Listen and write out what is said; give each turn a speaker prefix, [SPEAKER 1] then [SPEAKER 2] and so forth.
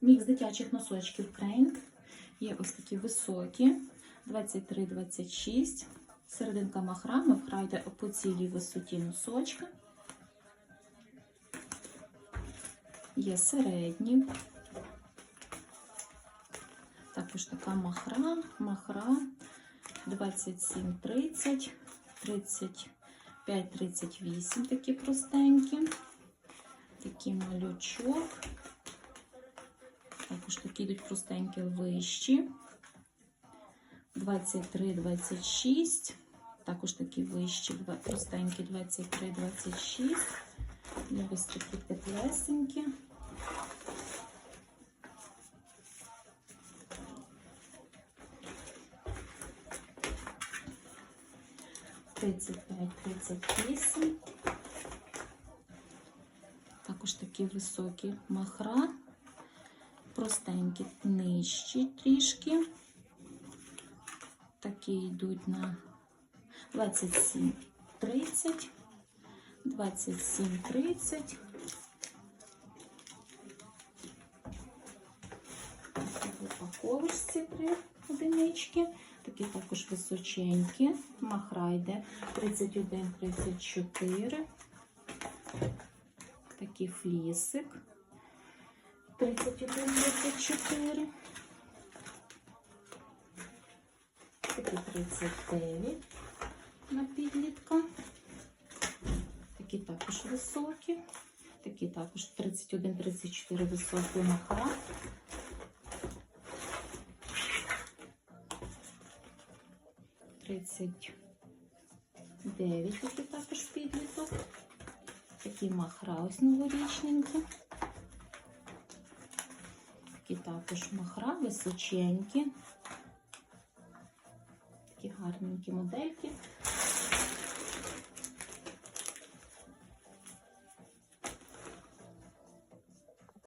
[SPEAKER 1] Мікс дитячих носочків Крейн. Є ось такі високі, 23-26. Серединка махра, йде по цілій висоті носочка. Є середні. Також така махра, махра 27-30, 35-38 такі простенькі. Такий малючок. Також такі йдуть простенькі вищі. 23-26. Також такі вищі, простенькі 23-26. Є ось такі теплесенькі. Тридцять п'ять, тридцять вісім. Також такі високі махра, простенькі, нижчі трішки. Такі йдуть на 27, 30, 27, 30. В упаковочці три одинички. Такі також височенькі. Махра йде 31, 34. Такий флісик. 31, 34. Такий 39 на підлітка. Такі також високі. Такі також 31-34 високі махра. Тридцять дев'ять також підліток. Такі махра ось новорічненькі. Також махра височенькі. Такі гарненькі модельки.